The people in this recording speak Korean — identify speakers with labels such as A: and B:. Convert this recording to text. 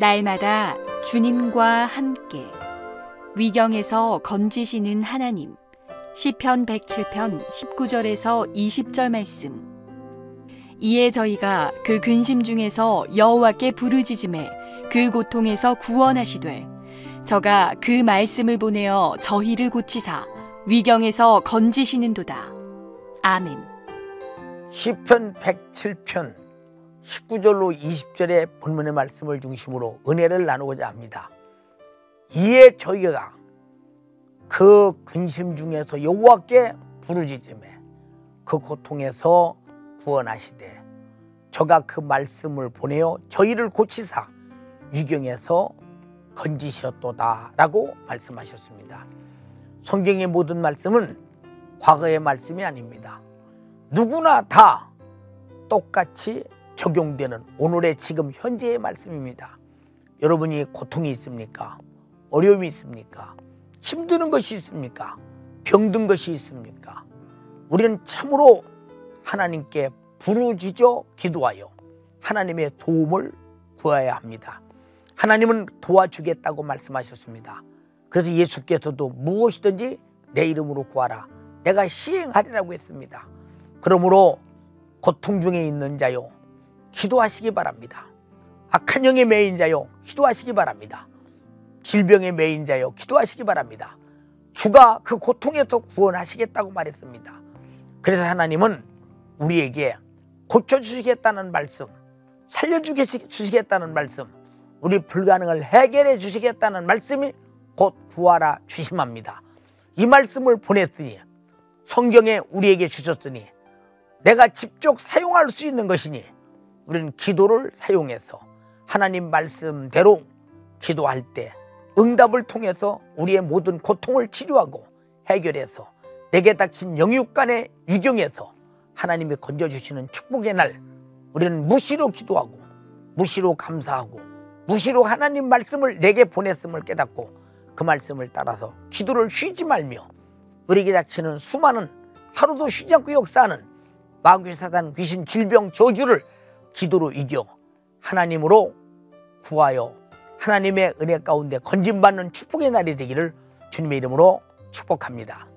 A: 날마다 주님과 함께 위경에서 건지시는 하나님 시편 107편 19절에서 20절 말씀. 이에 저희가 그 근심 중에서 여호와께 부르짖음에 그 고통에서 구원하시되 저가 그 말씀을 보내어 저희를 고치사 위경에서 건지시는도다. 아멘.
B: 시편 107편 19절로 20절의 본문의 말씀을 중심으로 은혜를 나누고자 합니다. 이에 저희가 그 근심 중에서 여호와께 부르짖음에 그 고통에서 구원하시되 저가 그 말씀을 보내어 저희를 고치사 유경에서 건지셨도다 라고 말씀하셨습니다. 성경의 모든 말씀은 과거의 말씀이 아닙니다. 누구나 다 똑같이 적용되는 오늘의 지금 현재의 말씀입니다. 여러분이 고통이 있습니까? 어려움이 있습니까? 힘드는 것이 있습니까? 병든 것이 있습니까? 우리는 참으로 하나님께 부르짖어 기도하여 하나님의 도움을 구해야 합니다. 하나님은 도와주겠다고 말씀하셨습니다. 그래서 예수께서도 무엇이든지 내 이름으로 구하라. 내가 시행하리라고 했습니다. 그러므로 고통 중에 있는 자요. 기도하시기 바랍니다. 악한 영의 매인 자요. 기도하시기 바랍니다. 질병의 매인 자요. 기도하시기 바랍니다. 주가 그 고통에서 구원하시겠다고 말했습니다. 그래서 하나님은 우리에게 고쳐주시겠다는 말씀, 살려주시겠다는 말씀, 우리 불가능을 해결해 주시겠다는 말씀이 곧 구하라 주심합니다. 이 말씀을 보냈으니 성경에 우리에게 주셨으니 내가 직접 사용할 수 있는 것이니 우리는 기도를 사용해서 하나님 말씀대로 기도할 때 응답을 통해서 우리의 모든 고통을 치료하고 해결해서 내게 닥친 영육간의 유경에서 하나님이 건져주시는 축복의 날 우리는 무시로 기도하고 무시로 감사하고 무시로 하나님 말씀을 내게 보냈음을 깨닫고 그 말씀을 따라서 기도를 쉬지 말며 우리에게 닥치는 수많은 하루도 쉬지 않고 역사하는 마귀 사단 귀신 질병 저주를 기도로 이겨 하나님으로 구하여 하나님의 은혜 가운데 건진받는 축복의 날이 되기를 주님의 이름으로 축복합니다.